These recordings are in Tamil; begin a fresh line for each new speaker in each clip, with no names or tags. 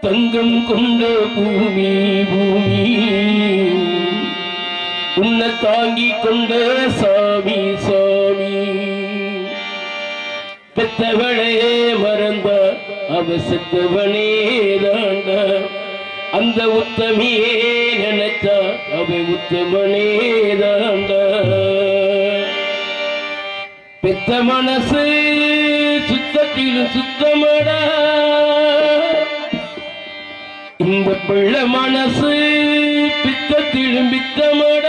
தங்கம் கொண்ட பூமி பூமி. உன்னை தாங்கி கொண்ட சாமி சாமி. பெத்தவளே மறந்த அவ செத்தவனே தாண்ட. அந்த உத்தமியே நினைச்சா அவ உத்தமனே தாண்ட. சுத்த மனசு சுத்தத்திலும் சுத்தமட. இந்த பிள்ளை மனசு பித்தத்திலும் பித்தமட.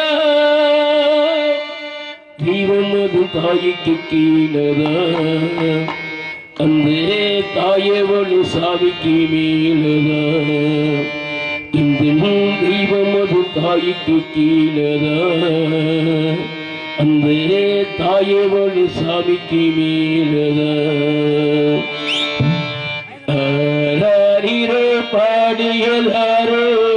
தெய்வம் அது தாய்க்கு கீழதான். அந்த தாயவனு சாவிக்கு மேலதான். இந்த தெய்வம் அது தாய்க்கு கீழதான். கீழதா தாயே வழி சாமிக்கு மேலதா. பாடியலாரோ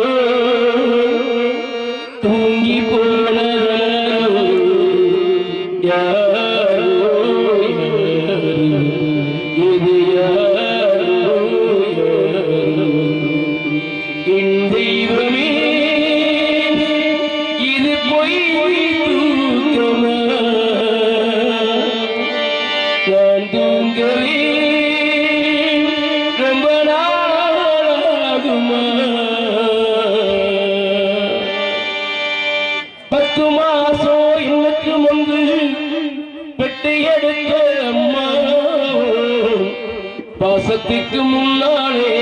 பாசத்துக்கு முன்னாலே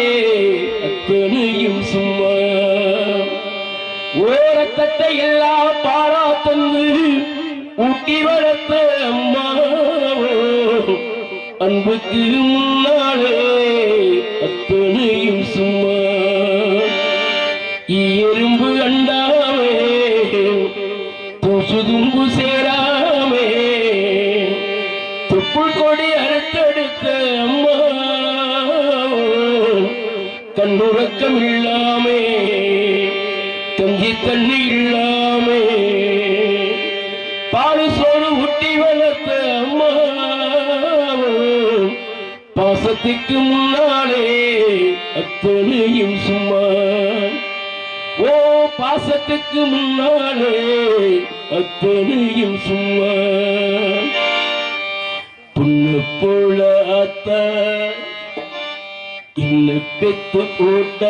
அத்தனையும் சும்மா. ஓரத்தத்தை எல்லா பாரா தந்து ஊட்டி வளர்த்த அம்மா. அன்புக்கு தண்ணி பால் சோறு ஊட்டி வளர்த்த அம்மா பாசத்துக்கு முன்னாலே அத்தனையும் சும்மா. ஓ பாசத்துக்கு முன்னாலே அத்தனையும் சும்மா. புண்ணு போல அத்த இன்ன பெத்து போட்ட.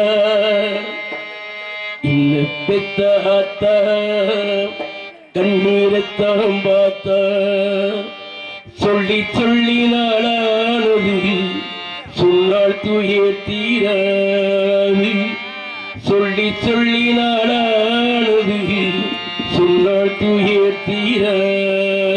இன்ன பெத்த அத்த கண்ணீரத்தான் பார்த்த சொல்லி சொல்லி நாளானது சொன்னால் துயே தீராது சொல்லி சொல்லி நாளானது சொன்னால் துயே தீராது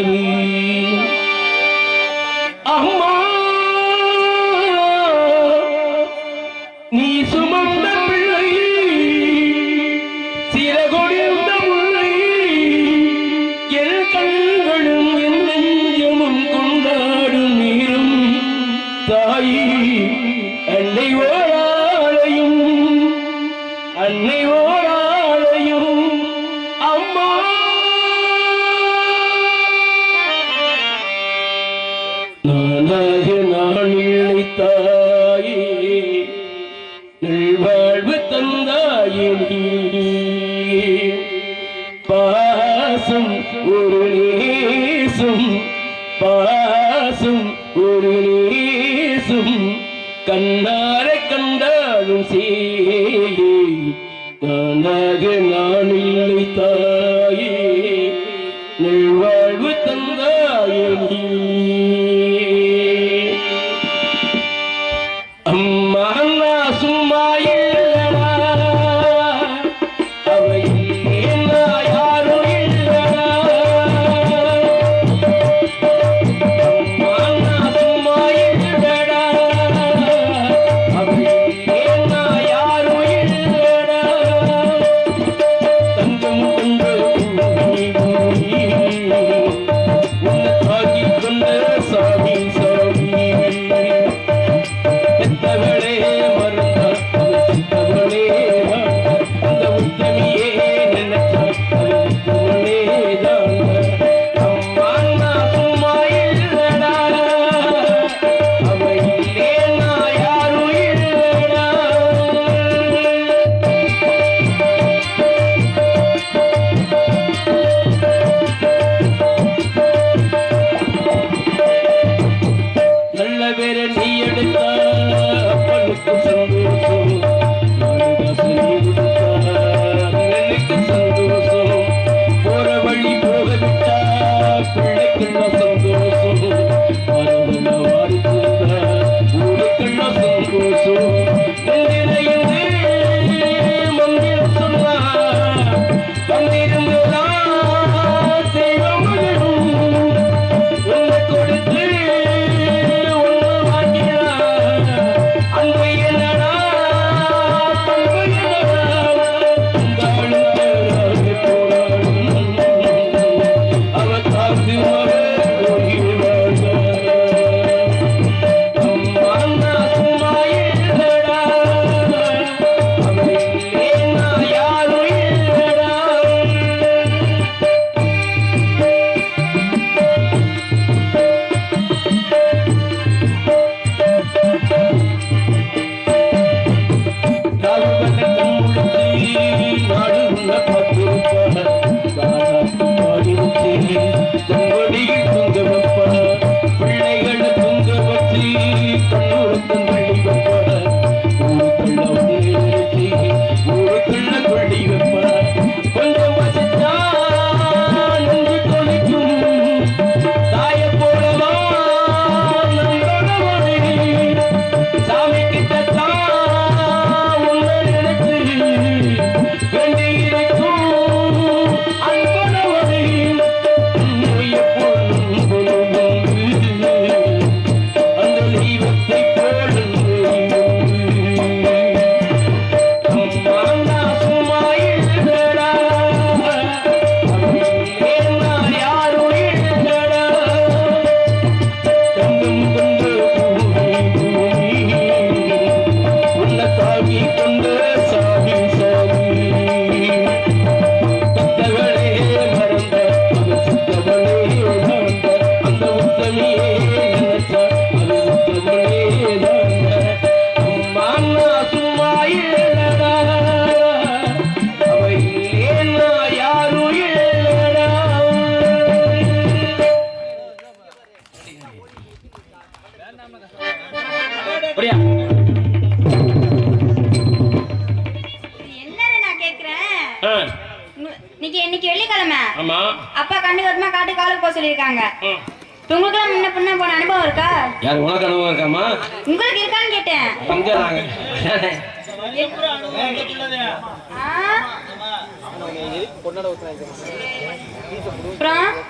பேசும் கண்ணாரை கண்டாலும் சீ நானாக நான் இல்லை தாயே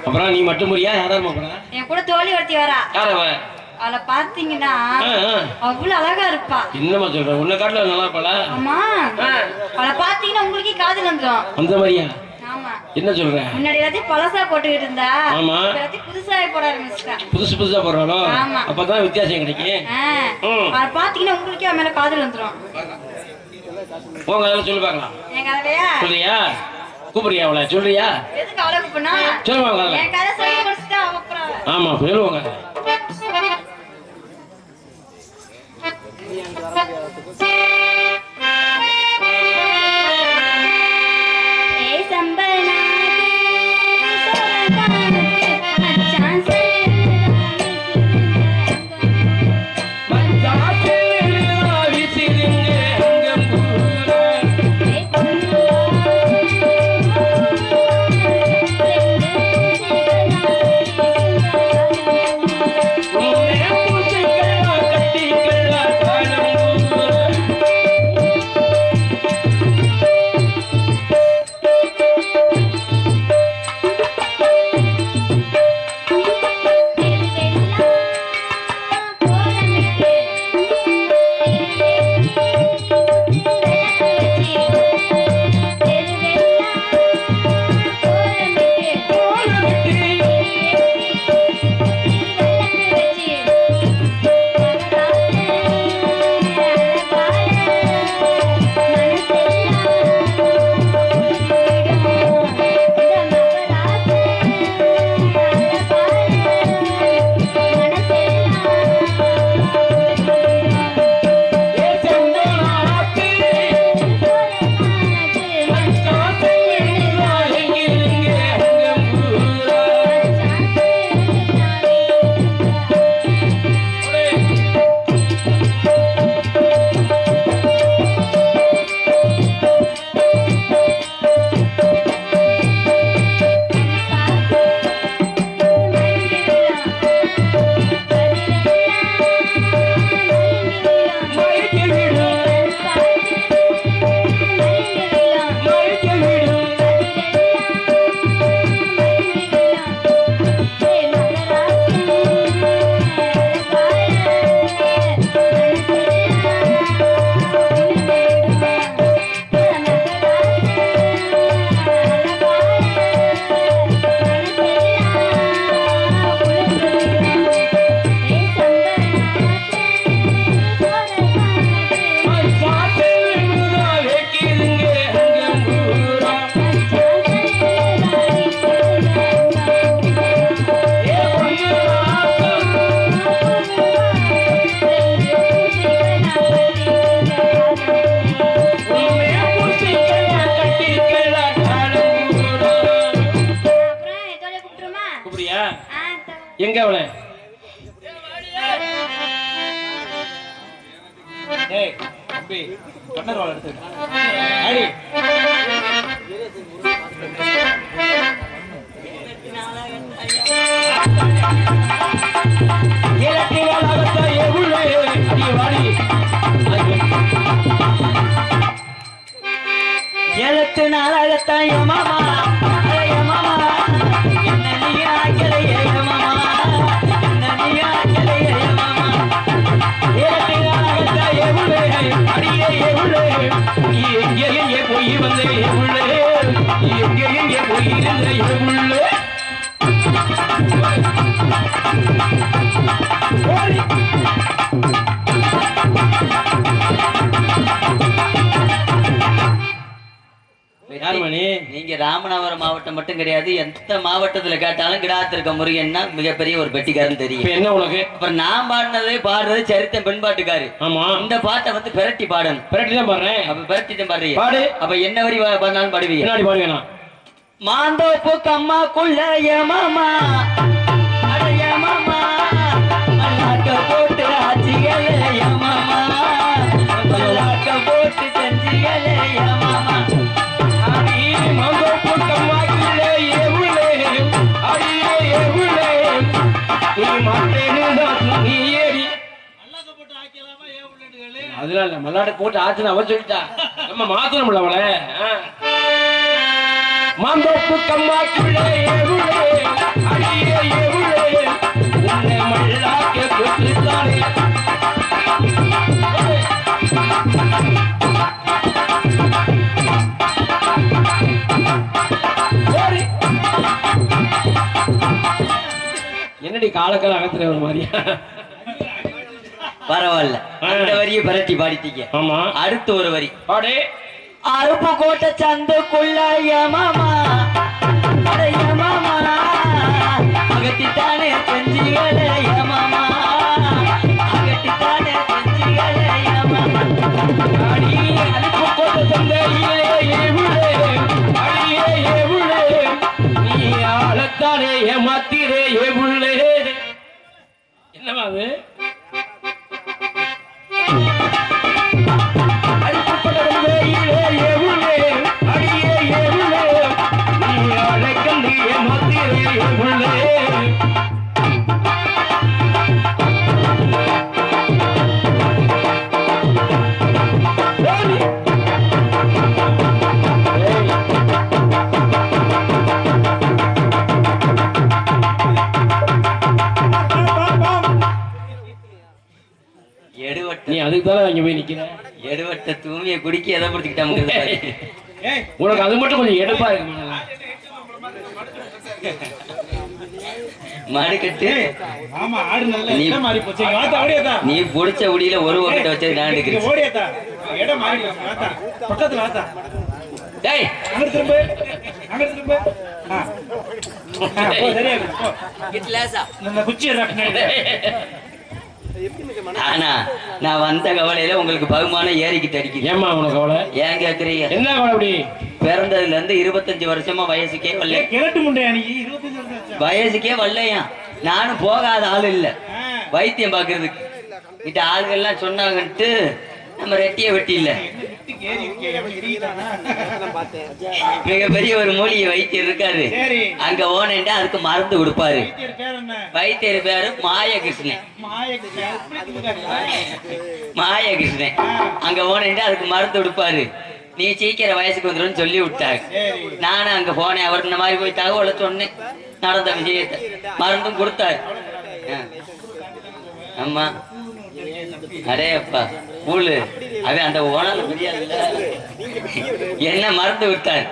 அப்புறம்?
நீ மட்டும் புரியா? சாதாரணமா
என் கூட தோழி வர்த்தி வரா. அவளை பாத்தீங்கன்னா அவ்வளவு அழகா இருப்பா. என்னமா பாத்தீங்கன்னா உங்களுக்கே காதல் வந்துடும்
அந்த மாதிரியா? என்ன சொல்றேன்
முன்னாடி பழசா போட்டுக்கிட்டு இருந்தா புதுசா போட ஆரம்பிச்சிட்டா
புதுசு புதுசா போடுறாளோ?
ஆமா.
அப்பதான் வித்தியாசம்
பாத்தீங்கன்னா உங்களுக்கே அவன் மேல காதல் வந்துடும்
உங்க கதை சொல்லி சொல்றியா? கூப்பிடுறியா அவளை? சொல்றியா? சொல்லுவாங்க ஆமா சொல்லுவாங்க
ஏ
எங்க அவள?
ஏய் தம்பி பண்ணர் வாழ எடுத்து அடி
இலக்கு
நாளாகத்தான்
போய் வந்த
ராமநாதபுரம் மாவட்டம் மட்டும் கிடையாது எந்த மாவட்டத்துல கேட்டாலும் கிடாத்திருக்க முருகன்னா மிகப்பெரிய ஒரு பெட்டிக்காரன் தெரியும்.
என்ன உனக்கு?
அப்புறம் நான் பாடினதே பாடுறது சரித்தம் பெண்பாட்டுக்காரு.
ஆமா.
இந்த பாட்டை வந்து பிரட்டி பாடணும்.
பிரட்டி தான் பாடுறேன்.
அப்ப பிரட்டி பாடுறீங்க
பாடு.
அப்ப என்ன வரி பாடினாலும் பாடுவீங்க
பின்னாடி பாடுவேனா?
மாந்தோப்பு கம்மாக்குள்ள ஏமாமா அட ஏமாமா மல்லாக்க போட்டு ஆச்சிகளே
அதனால இல்ல போட்டு ஆச்சுன்னு அவன் சொல்லிட்டா நம்ம மாத்தணும்ல அவளை மாந்தோப்பு கம்மாக்குள்ளே அடியே எவுளே உன்னை மல்லாக்க கொத்துத்தானே என்னடி காலக்கால அகத்துல ஒரு மாதிரியா?
பரவாயில்ல. அந்த வரியை பிரட்டி பாடிட்டீங்க.
ஆமா.
அடுத்த ஒரு வரி.
பாடு.
அருப்பு கோட்டை சந்துக்குள்ள
கொண்ட தந்தையிலே எவுளே அடியே எவுளே நீ ஆளத்தானே ஏமாத்திரே எவுளே
தூமியை குடிக்க எதை பிடிச்சிக்கிட்டாங்க
உனக்கு அது மட்டும் கொஞ்சம் எடுப்பா இருக்கு மனதா.
மடுக்கட்டு
ஆமா ஆடு நல்ல
நீ- புடிச்ச உடியில ஒரு பக்கெட் வச்சது நான் எடுக்கிறேன்.
குச்சி
ஆனா நான் வந்த கவலையில உங்களுக்கு பகுமானம் ஏறிக்கிட்டு அடிக்குது
ஏம்மா உனக்கு அவளை
ஏன் கேக்குறீங்க?
என்ன அப்படி?
பிறந்ததுல இருந்து இருபத்தஞ்சு வருஷமா வயசுக்கே வரல.
கிழட்டு முண்டையா?
வயசுக்கே வரலையா? நானும் போகாத ஆள் இல்ல. வைத்தியம் பாக்குறதுக்கு கிட்ட ஆளுகள்லாம் சொன்னாங்கன்ட்டு நம்ம ரெட்டிய வெட்டி இல்ல? மிகப்பெரிய ஒரு மூலிகை வைத்தியர் இருக்காரு. அங்க ஓனேன்ட்டு அதுக்கு மருந்து கொடுப்பாரு.
வைத்தியர் பேர்
மாயகிருஷ்ணன். மாயகிருஷ்ணன். அங்க ஓனேன்ட்டு அதுக்கு மருந்து கொடுப்பாரு. நீ சீக்கிரம் வயசுக்கு வந்துடும் சொல்லி விட்டாங்க
சரி.
நானும் அங்க போனேன். அவர் இந்த மாதிரி போய் தகவலை சொன்னேன். நடந்த விஷயத்தை. மருந்தும் கொடுத்தாரு. ஆமா. அரே அப்பா கூழு அவன் அந்த ஓனால முடியாதுல்ல என்ன மறந்து விட்டார்?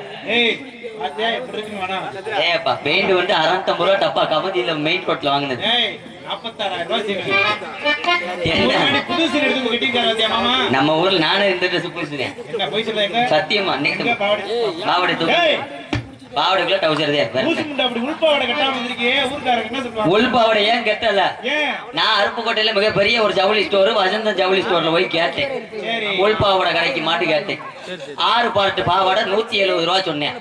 ஏப்பா பெயிண்ட் வந்து அறநூத்தம்பது ரூபா டப்பா கமதியில மெயின் ரோட்ல வாங்கினது
ஏய், 46,000 ரூபாய் சீனி.
என்ன
ஒரு மணி புது சீனி எடுத்து வந்து கட்டியிருக்காரு பாத்தியா மாமா?
நம்ம ஊர்ல நானும்
சொல்லாத?
சத்தியமா
பாவாடை?
தூக்கு பாவடைக்குள்ள டவுசர் தான் இருப்பேன்
உள்பாவாடை
ஏன் கெட்டல? நான் அருப்புக்கோட்டையில மிகப்பெரிய ஒரு ஜவுளி ஸ்டோர் வசந்தம் ஜவுளி ஸ்டோர்ல போய் கேட்டேன்.
சரி.
உள் பாவாடை கடைக்கு மாட்டு கேட்டேன். ஆறு பாட்டு பாவாடை நூத்தி எழுபது ரூபா சொன்னேன்.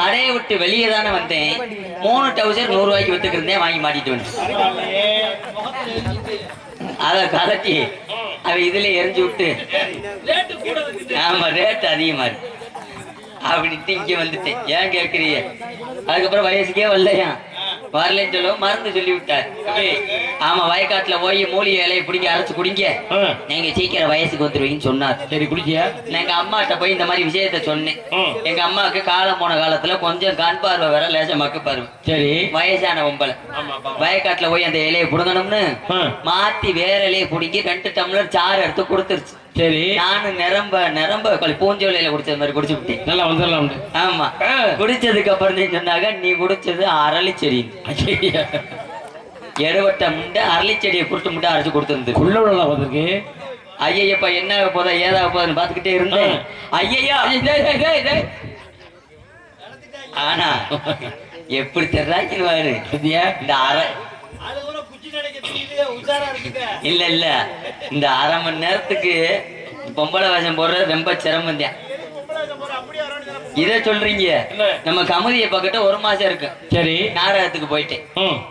கடையை விட்டு வெளியே தானே வந்தேன். மூணு டவுசர் நூறு ரூபாய்க்கு வாங்கி மாட்டிட்டு வந்தேன். அதை கலட்டி அவ இதுல எரிஞ்சு விட்டு. ஆமா ரேட் அதிகமா இருக்கு. அப்படின்ட்டு இங்க வந்துட்டேன் ஏன் கேக்குறீங்க? அதுக்கப்புறம் வயசுக்கே வரலையா? வரலன்னு சொல்லுவோம் மருந்து சொல்லி விட்டார் ஆமா வயக்காட்டுல போய் மூலிகை இலையை பிடிங்க அரைச்சு குடிங்க. நீங்க சீக்கிரம் வயசுக்கு வந்துருவீங்கன்னு சொன்னார்.
சரி குடிச்சியா?
எங்க அம்மாட்ட போய் இந்த மாதிரி விஷயத்த சொன்னேன். எங்க அம்மாவுக்கு காலம் போன காலத்துல கொஞ்சம் கண் பார்வை வேற லேச மக்கு பார்வை.
சரி.
வயசான ஒம்பளை வயக்காட்டுல போய் அந்த இலையை புடுங்கணும்னு மாத்தி வேற இலையை பிடிங்கி ரெண்டு டம்ளர் சாறு எடுத்து கொடுத்துருச்சு.
சரி.
நானும் நிரம்ப நிரம்ப பூஞ்சோலையில குடிச்சது மாதிரி குடிச்சு விட்டேன்.
நல்லா வந்துடலாம்
ஆமா. குடிச்சதுக்கு அப்புறம் சொன்னாங்க நீ குடிச்சது அரளி செடி. எடுவட்ட முண்டை அரளி செடியை குருட்டு முட்டை அரைச்சு கொடுத்துருந்து.
உள்ள விடலாம் வந்திருக்கு.
ஐயப்பா என்ன ஆக போதா ஏதாக போகுதுன்னு பாத்துக்கிட்டே இருந்தேன். டேய். ஆனா எப்படி
சரியா
இந்த அரை இல்ல இல்ல. இந்த அரை மணி நேரத்துக்கு பொம்பளை வேஷம் போடுறது ரொம்ப சிரமம் தான் இத சொல்றீங்க. நம்ம கமதியை பக்கத்துல ஒரு மாசம் இருக்கு.
சரி.
நாடகத்துக்கு போயிட்டேன்.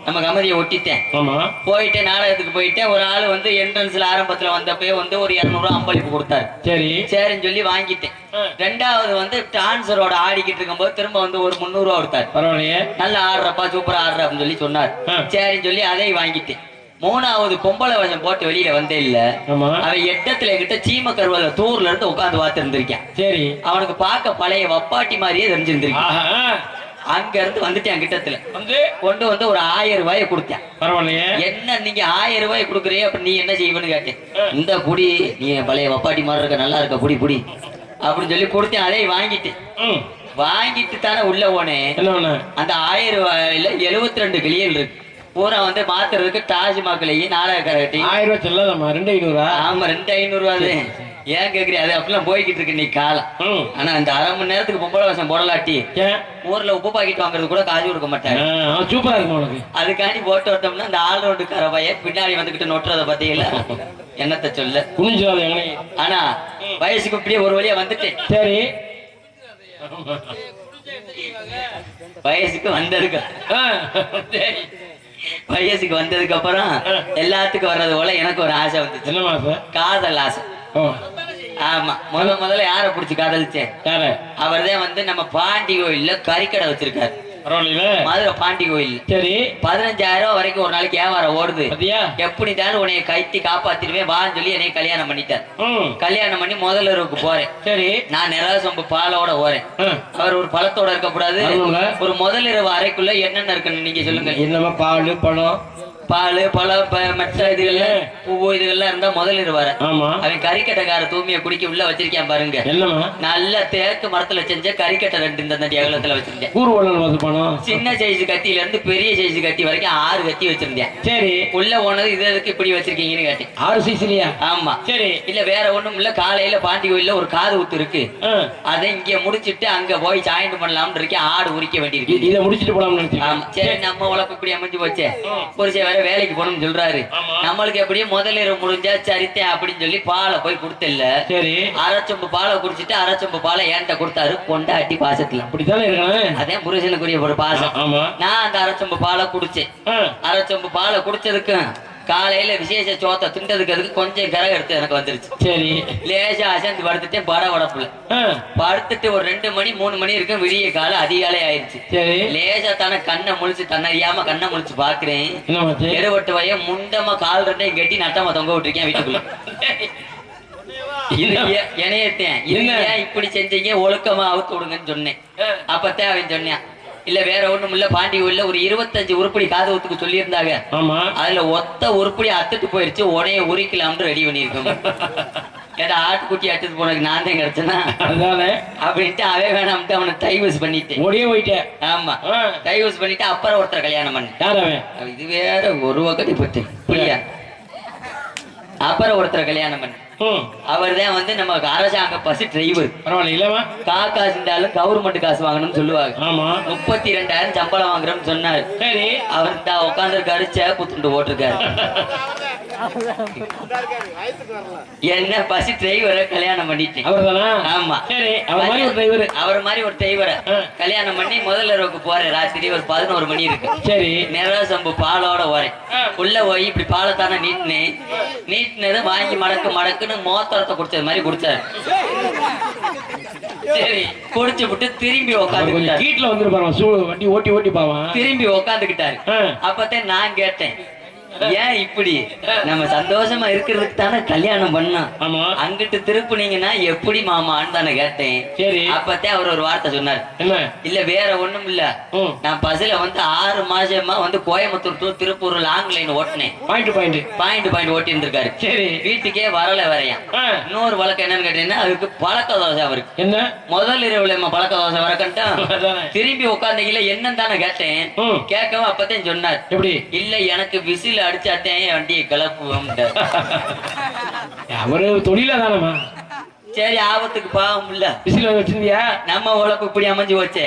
நம்ம கமதியை ஒட்டிட்டேன். போயிட்டு நாடகத்துக்கு போயிட்டேன். ஒரு ஆள் வந்து என்ட்ரன்ஸ்ல ஆரம்பத்துல வந்தப்பே வந்து ஒரு இருநூறு அம்பளிப்பு கொடுத்தாரு.
சரி.
சரின்னு சொல்லி வாங்கிட்டேன். ரெண்டாவது வந்து டான்சரோட ஆடிக்கிட்டு இருக்கும்போது திரும்ப வந்து ஒரு முந்நூறு ரூபா கொடுத்தாரு.
பரவாயில்லையே.
நல்லா ஆடுறப்பா சூப்பரா ஆடுற அப்படின்னு சொல்லி சொன்னார். சரின்னு சொல்லி அதையும் வாங்கிட்டேன். மூணாவது பொம்பளை வசம் போட்டு வெளியில வந்தே இல்ல. அவன் எட்டத்துல கிட்ட சீம கருவல தூர்ல இருந்து உட்காந்து பார்த்து இருந்திருக்கான்
சரி.
அவனுக்கு பார்க்க பழைய வப்பாட்டி மாதிரியே தெரிஞ்சிருந்திருக்கான். அங்க இருந்து வந்துட்டான் கிட்டத்துல.
வந்து?
கொண்டு வந்து ஒரு ஆயிரம் ரூபாயை கொடுத்தேன்.
பரவாயில்லையே.
என்ன நீங்க ஆயிரம் ரூபாய் கொடுக்குறீ அப்ப நீ என்ன செய்வன்னு கேட்டேன். இந்த புடி நீ பழைய வப்பாட்டி மாதிரி இருக்க நல்லா இருக்க புடி புடி. அப்படின்னு சொல்லி கொடுத்தேன். அதை வாங்கிட்டேன். வாங்கிட்டு தானே உள்ள போனேன். அந்த ஆயிரம் ரூபாயில எழுபத்தி ரெண்டு கிளியல் இருக்கு. பூரா வந்து மாத்துறதுக்கு தாஜ்மஹாலையும் நாடகக்காரட்டி
ஆயிரம் ரூபாய் செல்லாதம்மா ரெண்டு ஐநூறா?
ஆமா ரெண்டு ஐநூறு ரூபாது ஏன் கேக்குறீ அது அப்படிலாம் போய்கிட்டு இருக்கு நீ காலம். ஆனா இந்த அரை மணி நேரத்துக்கு பொம்பளை வசம் போடலாட்டி. ஊர்ல உப்பு பாக்கெட் வாங்குறது கூட காசு கொடுக்க மாட்டாங்க.
ஆ, சூப்பரா இருக்குமா உனக்கு.
அதுக்காண்டி போட்டு விட்டோம்னா இந்த ஆள் ரோட்டுக்கார பையன் பின்னாடி வந்துகிட்டு நொட்டுறத பாத்தீங்களா என்னத்த சொல்ல?
குனிஞ்சாத
ஆனா வயசுக்கு இப்படியே ஒரு வழியா வந்துட்டேன்.
சரி.
வயசுக்கு
சரி.
வயசுக்கு வந்ததுக்கு அப்புறம் எல்லாத்துக்கும் வர்றது போல எனக்கு ஒரு ஆசை வந்துச்சு. காதல் ஆசை. ஆமா. முத முதல்ல யாரை பிடிச்சி காதலிச்சேன்? அவர்தான் வந்து நம்ம பாண்டி கோயில்ல கறிக்கடை வச்சிருக்காரு. மதுரை பாண்டி கோயில்.
சரி.
பதினஞ்சாயிரம் வரைக்கும் ஒரு நாளைக்கு வியாபாரம் ஓடுது.
பாத்தியா
எப்படித்தாலும் உன்னைய கைத்தி காப்பாத்திடுவேன் வான்னு சொல்லி என்னைய கல்யாணம் பண்ணிட்டார். கல்யாணம் பண்ணி முதலருக்கு போறேன்.
சரி.
நான் நிலா சொம்பு பாலோட போறேன்
ஆ,
அவர் ஒரு பழத்தோட இருக்கக்கூடாது.
ஆமாங்க.
ஒரு முதலிரவு அறைக்குள்ள என்னென்ன இருக்குன்னு நீங்க சொல்லுங்க.
என்னம்மா பால் பழம்?
பால் பழம் ப- மற்ற இதுகள்லாம் பூவு இதுகள்லாம் இருந்தா முதலிரவு வர
ஆமா.
அவன் கறிக்கட்டைக்கார தூமியை குடிக்க உள்ள வச்சிருக்கான் பாருங்க. நல்ல தேக்கு மரத்துல செஞ்ச கறிக்கட்டை ரெண்டு இந்த அகலத்துல வச்சிருந்தேன். சின்ன சைஸ் கத்தியில இருந்து பெரிய சைஸ் கத்தி வரைக்கும் ஆறு கத்தி வச்சிருந்தேன்.
சரி.
உள்ள போனது இது எதுக்கு இப்படி வச்சிருக்கீங்கன்னு கேட்டேன்.
ஆறு சைஸ்லயா
ஆமா.
சரி.
இல்ல வேற ஒண்ணும் இல்ல. காலையில பாண்டி கோயில்ல ஒரு காது ஊத்து இருக்கு. அதை இங்க முடிச்சிட்டு அங்க போய் ஜாயின் பண்ணலாம்னு இருக்கேன். ஆடு உரிக்க வேண்டியிருக்கு.
இதை முடிச்சிட்டு போலாம்னு
சரி நம்ம உழப்பு இப்படி அமைஞ்சு போச்சே. புருஷன் வேற வேலைக்கு போகணும்னு சொல்றாரு. நம்மளுக்கு எப்படியும் முதலிரவு முடிஞ்சா சரித்தேன் அப்படின்னு சொல்லி பாலை போய் கொடுத்தில்ல
சரி.
அரைச்சொம்பு பாலை குடிச்சிட்டு அரைச்சொம்பு பாலை என்கிட்ட கொடுத்தாரு? கொண்டாட்டி பாசத்துல.
அப்படித்தானே இருக்கணும்?
அதே புருஷனுக்குரிய ஒரு பாசம். நான் அந்த அரைச்சொம்பு பாலை குடிச்சேன். அரைச்சொம்பு பாலை குடிச்சதுக்கும் காலையில விசேஷ சோத்தை திண்டதுக்கு அதுக்கு கொஞ்சம் கரை எடுத்து எனக்கு வந்துருச்சு.
சரி.
லேசா அசந்து படுத்துட்டேன் பட உடப்புல படுத்துட்டு ஒரு ரெண்டு மணி மூணு மணி இருக்கும் விடிய காலம் அதிகாலை ஆயிருச்சு.
சரி.
லேசா தானே கண்ணை முழிச்சு தன்னறியாம கண்ணை முழிச்சு பாக்குறேன் எடுபட்டு வய முண்டமா கால் ரெண்டையும் கட்டி நட்டமா தொங்க விட்டுருக்கேன் வீட்டுக்குள்ள. இணையத்தேன்? ஏன் இப்படி செஞ்சீங்க? ஒழுக்கமா அவுத்து விடுங்கன்னு சொன்னேன். அப்பத்தான் அவன் சொன்னான். இல்ல வேற ஒண்ணும் இல்ல பாண்டி கோயில்ல ஒரு இருபத்தஞ்சு உருப்படி காது ஊத்துக்கு சொல்லியிருந்தாங்க.
ஆமா.
அதுல ஒத்த உருப்படி அத்துட்டு போயிருச்சு உனைய உரிக்கலாம்னு ரெடி பண்ணிருக்கோம் ஏடா ஆட்டுக்குட்டி அட்டுட்டு போனதுக்கு நான் தான் கிடைச்சேனா?
அதுதானே
அப்படின்ட்டு அவன் வேணாம்ட்டு அவனை டைவர்ஸ் பண்ணிட்டேன்.
ஓடியே போயிட்டேன்.
ஆமா. டைவர்ஸ் பண்ணிட்டு அப்புறம் ஒருத்தர் கல்யாணம் பண்ணேன் இது வேற ஒரு வகதி பட்டு புரியா அப்புறம் ஒருத்தரை கல்யாணம் பண்ண
ம்
அவர் தான் வந்து நம்ம அரசாங்க பஸ் டிரைவர்
பரவாயில்ல
காக்கா இருந்தாலும் கவர்மெண்ட் காசு வாங்கணும்னு சொல்லுவாங்க.
ஆமா.
முப்பத்தி ரெண்டாயிரம் சம்பளம் வாங்குறோம்னு சொன்னாரு.
சரி.
அவர் தான் உட்காந்துருக்காரு சேப்பு துண்டு போட்டிருக்காரு. என்ன பஸ் டிரைவரை கல்யாணம் பண்ணிட்டேன்
அவர் தானா
ஆமா.
சரி அவர் மாதிரி ஒரு டிரைவர்.
அவர் மாதிரி ஒரு டிரைவரை. கல்யாணம் பண்ணி முதல்ல போறேன். ராத்திரி ஒரு பதினோரு மணி இருக்கு.
சரி.
சம்பு பாலோட வரேன். உள்ள போய் இப்படி பாலத்தானே நீட்டினேன் நீட்டினது வாங்கி மடக்கு மடக்குன்னு மோத்தரத்தை குடிச்சது மாதிரி குடிச்சாரு. சரி. குடிச்சு விட்டு திரும்பி
வந்துருப்பாரு சூ வண்டி ஓட்டி ஓட்டி பாவான்.
திரும்பி உட்காந்துக்கிட்டாரு
ஆ.
அப்பதான் நான் கேட்டேன் ஏன் இப்படி? நம்ம சந்தோஷமா இருக்கிறதுக்கு தானே கல்யாணம் பண்ணோம்
ஆமா.
அங்கிட்டு திருப்புனீங்கன்னா எப்படி மாமான்னு தானே கேட்டேன்.
சரி.
அப்பத்தே அவர் ஒரு வார்த்தை சொன்னார்.
என்ன?
இல்ல வேற ஒண்ணும் இல்ல. நான் பஸ்ல வந்து ஆறு மாசமா வந்து Coimbatore to Tiruppur long line ஓட்டினேன்.
Point point
point point ஓட்டி இருந்திருக்காரு
சரி.
வீட்டுக்கே வரல வரையான்
ஆ,
இன்னொரு வழக்கம் என்னன்னு கேட்டீங்கன்னா அதுக்கு பழக்க தோசை அவருக்கு.
என்ன?
முதல் இரவுல பழக்க தோசை வரக்கன்ட்டா
அதானே.
திரும்பி உட்காந்தீங்கள என்னன்னு தானே கேட்டேன். கேட்கவும் அப்பதான் சொன்னார்.
எப்படி?
இல்ல எனக்கு விசில் அடிச்சாட்டேன் என் வண்டியை கிளப்புவோம்
அவரு தொழில தானமா
சரி ஆபத்துக்கு பாவம் இல்ல.
விசில் வச்சிருந்தியா?
நம்ம உழப்பு இப்படி அமைஞ்சு வச்சே.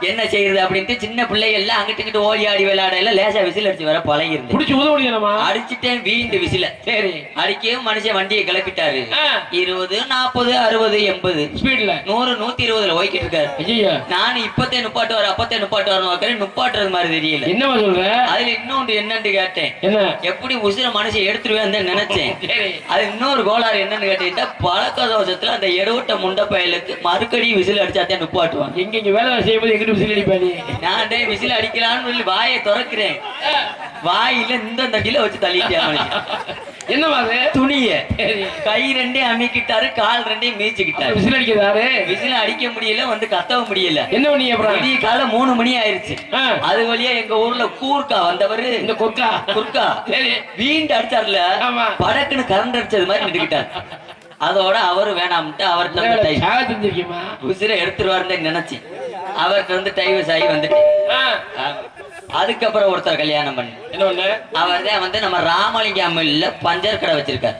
என்ன செய்யறது அப்படின்ட்டு சின்ன பிள்ளைகள் எல்லாம் அங்கிட்டு இங்கிட்டு ஓடி ஆடி விளையாடையில லேசா விசில் அடிச்சு வர பழகி இருந்து
புடிச்சு உதவ முடியாதம்மா
அடிச்சுட்டேன் வீண்டு விசில.
சரி.
அடிக்கவும் மனுஷன் வண்டியை கிளப்பிட்டாரு. இருபது நாற்பது அறுபது எண்பது.
ஸ்பீட்ல
நூறு நூத்தி இருபதுல ஓய்க்கிட்டு இருக்காரு. நானும் இப்பத்தே நுப்பாட்டு வர அப்பத்தே நுப்பாட்டு வரணும் வைக்கிறேன் நுப்பாட்டுறது மாதிரி தெரியல.
என்னவா சொல்ற?
அதுல இன்னொன்று என்னன்னு கேட்டேன்.
என்ன?
எப்படி உசிர மனுஷன் எடுத்துருவேன் நினைச்சேன். அது இன்னொரு கோளாறு என்னன்னு கேட்டீங்கன்னா பழக்க தோஷத்துல அந்த எடுவட்ட முண்டை பயலுக்கு மறுக்கடி விசில் அடிச்சாத்தே நுப்பாட்டுவான்.
எங்க இங்க வேலை செய்யும்போது எங்கிட்ட விசில் அடிப்பா நீ
நான் டேய் விசில் அடிக்கலாம்னு சொல்லி வாயை திறக்கிறேன். வாயில இந்த தண்டியில வச்சு தள்ளிட்டேன்.
என்னவா
துணிய. கை ரெண்டையும் அமிக்கிட்டாரு கால் ரெண்டையும் மீச்சுக்கிட்டாரு.
விசில் அடிக்கிறாரு
விசில் அடிக்க முடியல வந்து கத்தவும் முடியல.
என்ன பண்ணி
விடிய காலை மூணு மணி ஆயிருச்சு. அது வழியா எங்க ஊர்ல கூர்க்கா வந்தவரு.
இந்த
குர்க்கா
சரி.
வீண்டு அடிச்சார்ல. படக்குன்னு கரண்ட் அடிச்சது மாதிரி நின்றுக்கிட்டார். அதோட அவரு வேணாம்ட்டு அவர்கிட்ட
செஞ்சிருக்கீமா
உசிரை எடுத்துருவாருன்னு நினைச்சேன் அவர்கிட்ட இருந்து டைவர்ஸ் ஆகி வந்துட்டேன். அதுக்கப்புறம் ஒருத்தர் கல்யாணம் பண்ணு. அவர் தான் வந்து நம்ம ராமலிங்கம் மில்ல பஞ்சர் கடை வச்சிருக்காரு.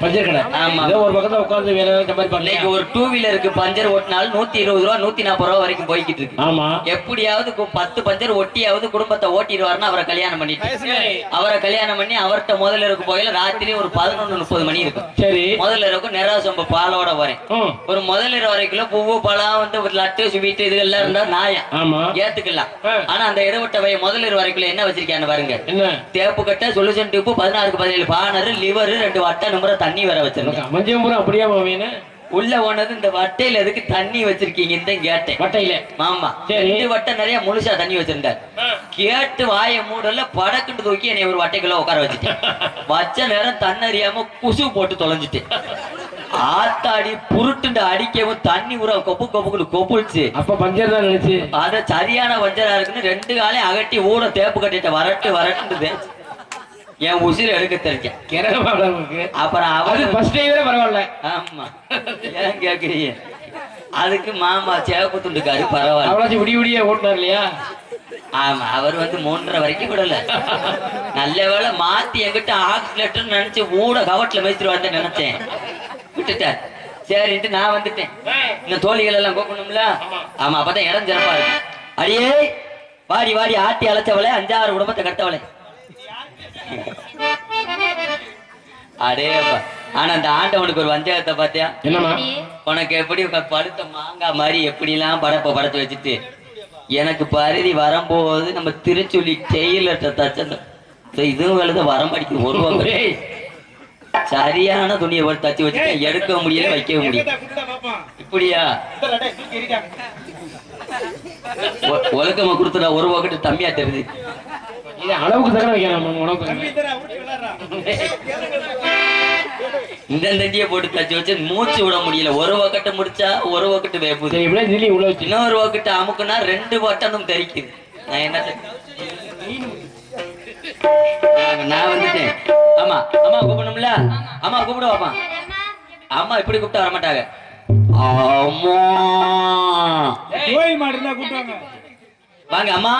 பஞ்சர் கடை.
ஆமா.
ஏதோ ஒரு பக்கத்துல உட்கார்ந்து வேற ஏதாவது மாதிரி
இன்னைக்கு
பண்ணல
ஒரு டூ வீலருக்கு பஞ்சர் ஓட்டினாலும் நூத்தி இருபது ரூபா நூத்தி நாற்பது ரூபா வரைக்கும் போய்கிட்டு இருக்கு.
ஆமா.
எப்படியாவது கு- பத்து பஞ்சர் ஒட்டியாவது குடும்பத்தை ஓட்டிடுவாருன்னு அவரை கல்யாணம் பண்ணிட்டு அவரை கல்யாணம் பண்ணி அவர்கிட்ட முதல்ல இருக்க போயில ராத்திரி ஒரு பதினொன்னு முப்பது மணி இருக்கும்.
சரி.
முதல்ல இருக்கும் நிறா சொம்ப பாலோட வரேன். ஒரு முதல்ல வரைக்கும் பூவு பழம் வந்து ஒரு லட்டு ஸ்வீட் இது எல்லாம் இருந்தா நாயம்
ஆமா.
ஏத்துக்கலாம். ஆனா அந்த இடவட்ட வய முதல்ல வரைக்கும் என்ன வச்சிருக்கான்னு பாருங்க.
என்ன?
தேப்பு கட்ட சொல்யூஷன் டியூப்பு பதினாறுக்கு பதினேழு. பானரு லிவர் ரெண்டு வட்டை நம்புற தண்ணி வர வச்சிருக்கேன்.
மஞ்சம்புரம் அப்படியே மாமீன
உள்ள போனது இந்த வட்டையில எதுக்கு தண்ணி வச்சிருக்கீங்கன்னு தான் கேட்டேன்.
வட்டையில?
மாமா
சரி.
ரெண்டு வட்டை நிறைய முழுசா தண்ணி வச்சிருந்தார். கேட்டு வாய மூடல படக்குன்னு தூக்கி என்னை ஒரு வட்டைக்குள்ள உட்கார வச்சுட்டேன். வச்ச நேரம் தன்னறியாம குசு போட்டு தொலைஞ்சிட்டேன். ஆத்தாடி புருட்டுண்டு அடிக்கவும் தண்ணி ஊற கொப்பு கொப்புக்குள்ள கொப்புளிச்சு
அப்ப பஞ்சர் தான் நினைச்சு?
அத சரியான வஞ்சரா இருக்குன்னு ரெண்டு காலையும் அகட்டி ஊட தேப்பு கட்டிட்ட வரட்டு வரட்டு தேய்ச்சு என் உசிர் எடுக்க தெரிஞ்சேன்
இருக்கு
அப்புறம் அவரு
ஃபர்ஸ்ட் டைவரே பரவாயில்ல.
ஆமா. ஏன் கேக்குறீங்க? அதுக்கு மாமா சேவப்பு துண்டுக்காரு பரவாயில்ல.
விடிய விடிய ஓட்டினார் இல்லையா?
ஆமா அவர் வந்து மூன்றரை வரைக்கும் விடல நல்ல வேளை மாத்தி என்கிட்ட ஆக்சிலேட்டர் நினைச்சு ஊட கவட்ல மேய்ச்சிருவாருன்னு நினைச்சேன். விட்டுட்டார். சரின்ட்டு நான் வந்துட்டேன். இந்த தோழிகள் எல்லாம் கூப்பிடணும்ல? ஆமா அப்பதான் இடம் சிறப்பா இருக்கு அடியே வாடி வாடி ஆட்டி அழைச்சவளே அஞ்சாறு குடும்பத்தை கட்டவளே அடேப்பா ஆனா அந்த ஆண்டவனுக்கு ஒரு வஞ்சகத்தை பாத்தியா?
என்னமா
உனக்கு எப்படி படுத்த மாங்காய் மாதிரி எப்படிலாம் படப்ப படத்து வச்சுட்டு? எனக்கு பருதி வரும்போது நம்ம திருச்சொல்லி டெய்லர்ட்ட தச்ச இதுவும் வேலை வரம் படிக்க ஒரு ரூபா
ஏய்,
சரியான துணியை போட்டு தச்சு வச்சுட்டு எடுக்க முடியல வைக்கவும் முடியல. இப்படியா? ஒழுக்கமா கொடுத்துடா ஒரு பக்கெட்டு தம்மியா தெரியுது
இது அளவுக்கு தகன வைக்கலாம் உனக்கு
இந்த தண்டியை போட்டு தச்சு வச்சு மூச்சு விட முடியல. ஒரு பக்கெட்டு முடிச்சா ஒரு
உள்ள வச்சு.
இன்னொரு பக்கெட்டு அமுக்குனா ரெண்டு பட்டனும் தெரிக்குது. நான் என்ன நான் வந்துட்டேன். ஆமா அம்மா கூப்பிடணும்ல? அம்மா கூப்பிடுவாப்பா அம்மா இப்படி கூப்பிட்டா வர மாட்டாங்க
கூட்டுவாங்க
வாங்க அம்மா.